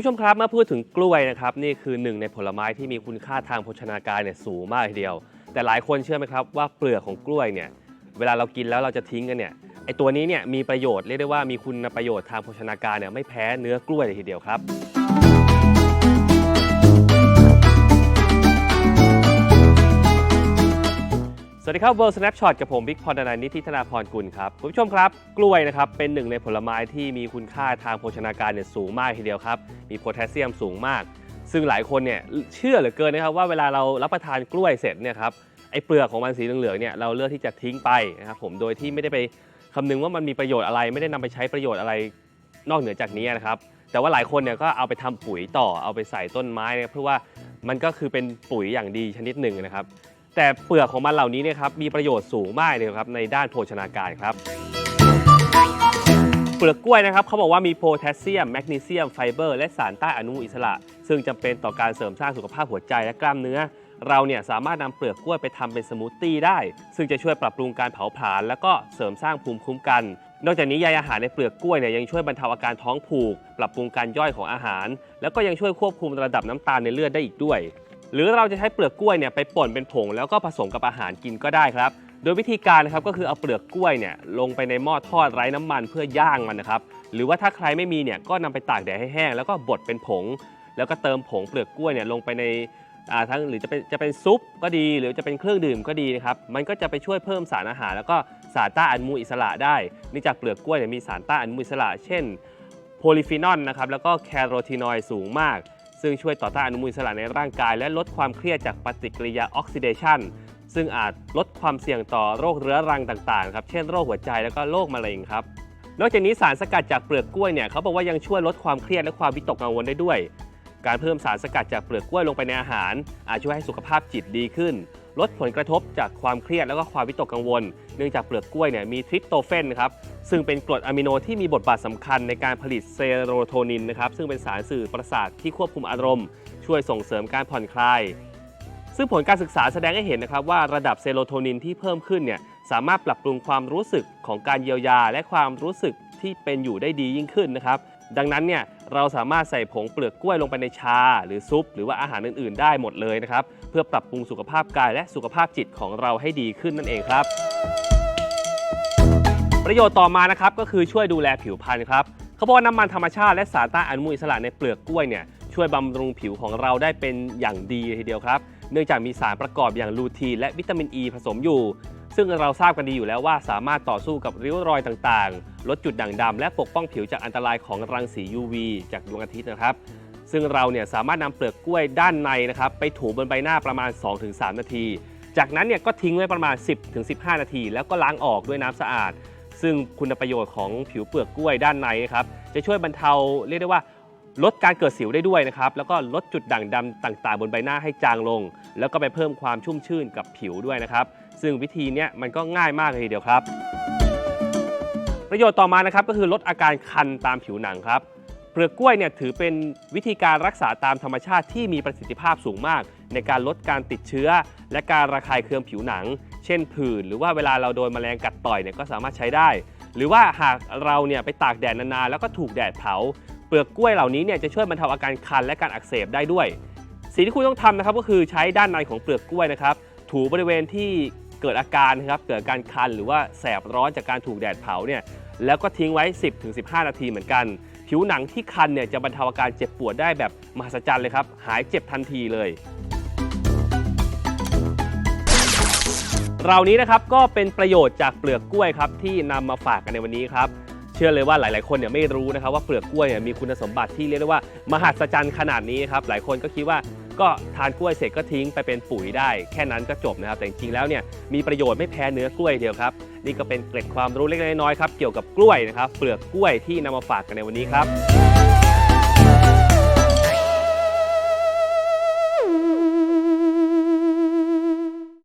ผู้ชมครับเมื่อพูดถึงกล้วยนะครับนี่คือหนึ่งในผลไม้ที่มีคุณค่าทางโภชนาการเนี่ยสูงมากทีเดียว แต่หลายคนเชื่อไหมครับว่าเปลือกของกล้วยเนี่ยเวลาเรากินแล้วเราจะทิ้งกันเนี่ยไอตัวนี้เนี่ยมีประโยชน์เรียกได้ว่ามีคุณประโยชน์ทางโภชนาการเนี่ยไม่แพ้เนื้อกล้วยเลยทีเดียวครับ วัสดีครับ World Snapshot กับผมบิ๊กพรดนัยนิติธนาพรกุลครับคุณผู้ชมครับ กล้วยนะครับเป็นหนึ่งในผลไม้ที่มีคุณค่าทางโภชนาการเนี่ยสูงมากทีเดียวครับ มีโพแทสเซียมสูงมาก ซึ่งหลายคนเนี่ยเชื่อเหลือเกินนะครับว่าเวลาเรารับประทานกล้วยเสร็จเนี่ยครับไอ้เปลือกของมันสีเหลืองๆเนี่ยเราเลือกที่จะทิ้งไปนะครับผมโดยที่ไม่ได้ไปคำนึงว่ามันมีประโยชน์อะไรไม่ได้นำไปใช้ประโยชน์อะไรนอกเหนือจากนี้นะครับแต่ว่าหลายคนเนี่ยก็เอาไปทำปุ๋ยต่อเอาไปใส่ต้นไม้นี่ยเพื่อว่ามันก็คือเป็นปุ๋ยอย่างดีชนิดหนึ่งนะครับ แต่เปลือกของมันเหล่านี้เนี่ยครับมีประโยชน์สูงมากเลยครับในด้านโภชนาการครับ เปลือกกล้วยนะครับเขาบอกว่ามีโพแทสเซียมแมกนีเซียมไฟเบอร์และสารต้านอนุมูลอิสระ ซึ่งจำเป็นต่อการเสริมสร้างสุขภาพหัวใจและกล้ามเนื้อ เราเนี่ยสามารถนำเปลือกกล้วยไปทำเป็นสมูทตี้ได้ ซึ่งจะช่วยปรับปรุงการเผาผลาญแล้วก็เสริมสร้างภูมิคุ้มกันนอกจากนี้ใยอาหารในเปลือกกล้วยเนี่ยยังช่วยบรรเทาอาการท้องผูก ปรับปรุงการย่อยของอาหาร แล้วก็ยังช่วยควบคุมระดับน้ำตาลในเลือดได้อีกด้วย หรือเราจะใช้เปลือกกล้วยเนี่ยไปป่นเป็นผงแล้วก็ผสมกับอาหารกินก็ได้ครับ โดยวิธีการนะครับก็คือเอาเปลือกกล้วยเนี่ยลงไปในหม้อทอดไร้น้ำมันเพื่อย่างมันนะครับหรือว่าถ้าใครไม่มีเนี่ยก็นำไปตากแดดให้แห้งแล้วก็บดเป็นผง แล้วก็เติมผงเปลือกกล้วยเนี่ยลงไปในทั้งหรือจะเป็นจะเป็นซุปก็ดี หรือจะเป็นเครื่องดื่มก็ดีนะครับมันก็จะไปช่วยเพิ่มสารอาหาร แล้วก็สารต้านอนุมูลอิสระได้เนื่องจากเปลือกกล้วยเนี่ยมีสารต้านอนุมูลอิสระ เช่นโพลีฟีนอลนะครับแล้วก็แคโรทีนอยด์สูงมาก ซึ่งช่วยต่อต้านอนุมูลอิสระในร่างกาย และลดความเครียดจากปฏิกิริยาออกซิเดชันซึ่งอาจลดความเสี่ยงต่อโรคเรื้อรังต่างๆครับเช่นโรคหัวใจแล้วก็โรคมะเร็งครับนอกจากนี้สารสกัดจากเปลือกกล้วยเนี่ยเขาบอกว่ายังช่วยลดความเครียดและความวิตกกังวลได้ด้วย การเพิ่มสารสกัดจากเปลือกกล้วยลงไปในอาหาร อาจช่วยให้สุขภาพจิตดีขึ้น ลดผลกระทบจากความเครียดแล้วก็ความวิตกกังวล เนื่องจากเปลือกกล้วยเนี่ยมีทริปโตเฟนนะครับซึ่งเป็นกรดอะมิโนที่มีบทบาทสำคัญในการผลิตเซโรโทนินนะครับซึ่งเป็นสารสื่อประสาทที่ควบคุมอารมณ์ ช่วยส่งเสริมการผ่อนคลาย ซึ่งผลการศึกษาแสดงให้เห็นนะครับว่าระดับเซโรโทนินที่เพิ่มขึ้นเนี่ยสามารถปรับปรุงความรู้สึกของการเยียวยา และความรู้สึกที่เป็นอยู่ได้ดียิ่งขึ้นนะครับดังนั้นเนี่ย เราสามารถใส่ผงเปลือกกล้วยลงไปในชา หรือซุป หรือว่าอาหารอื่นๆ ได้หมดเลยนะครับ เพื่อปรับปรุงสุขภาพกายและสุขภาพจิตของเราให้ดีขึ้นนั่นเองครับ ประโยชน์ต่อมานะครับก็คือช่วยดูแลผิวพรรณครับเขาบอกว่าน้ำมันธรรมชาติและสารต้านอนุมูลอิสระในเปลือกกล้วยเนี่ยช่วยบำรุงผิวของเราได้เป็นอย่างดีทีเดียวครับ เนื่องจากมีสารประกอบอย่างลูทีนและวิตามินอ e ีผสมอยู่ ซึ่งเราทราบกันดีอยู่แล้วว่าสามารถต่อสู้กับริ้วรอยต่างๆ ลดจุดด่างดำและปกป้องผิวจากอันตรายของรังสี UV จากดวงอาทิตย์นะครับ ซึ่งเราเนี่ยสามารถนำเปลือกกล้วยด้านในนะครับไปถูบนใบหน้าประมาณ 2-3 นาที จากนั้นเนี่ยก็ทิ้งไว้ประมาณ 10-15 นาที แล้วก็ล้างออกด้วยน้ำสะอาด ซึ่งคุณประโยชน์ของผิวเปลือกกล้วยด้านในนะครับจะช่วยบรรเทาเรียกได้ว่าลดการเกิดสิวได้ด้วยนะครับแล้วก็ลดจุดด่างดำต่างๆ บนใบหน้าให้จางลง แล้วก็ไปเพิ่มความชุ่มชื่นกับผิวด้วยนะครับ ซึ่งวิธีนี้มันก็ง่ายมากเลยทีเดียวครับ ประโยชน์ต่อมานะครับก็คือลดอาการคันตามผิวหนังครับ เปลือกกล้วยเนี่ยถือเป็นวิธีการรักษาตามธรรมชาติที่มีประสิทธิภาพสูงมาก ในการลดการติดเชื้อ และการระคายเคืองผิวหนัง เช่นผื่นหรือว่าเวลาเราโดนแมลงกัดต่อยเนี่ยก็สามารถใช้ได้ หรือว่าหากเราเนี่ยไปตากแดดนานๆแล้วก็ถูกแดดเผาเปลือกกล้วยเหล่านี้เนี่ยจะช่วยบรรเทาอาการคันและการอักเสบได้ด้วยสิ่งที่คุณต้องทำนะครับก็คือใช้ด้านในของเปลือกกล้วยนะครับ ถูบริเวณที่ เกิดอาการครับเกิดการคันหรือว่าแสบร้อนจากการถูกแดดเผาเนี่ยแล้วก็ทิ้งไว้ 10-15 นาทีเหมือนกัน ผิวหนังที่คันเนี่ยจะบรรเทาอาการเจ็บปวดได้แบบมหัศจรรย์เลยครับ หายเจ็บทันทีเลยเหล่านี้นะครับก็เป็นประโยชน์จากเปลือกกล้วยครับที่นำมาฝากกันในวันนี้ครับเชื่อเลยว่าหลาย ๆ คนเนี่ยไม่รู้นะครับว่าเปลือกกล้วยเนี่ยมีคุณสมบัติที่เรียกได้ว่ามหัศจรรย์ขนาดนี้ครับหลายคนก็คิดว่า ก็ทานกล้วยเสร็จก็ทิ้งไปเป็นปุ๋ยได้ แค่นั้นก็จบนะครับ แต่จริงๆแล้วเนี่ยมีประโยชน์ไม่แพ้เนื้อกล้วยเดียวครับ นี่ก็เป็นเกร็ดความรู้เล็กๆน้อยๆครับเกี่ยวกับกล้วยนะครับเปลือกกล้วยที่นำมาฝากกันในวันนี้ครับ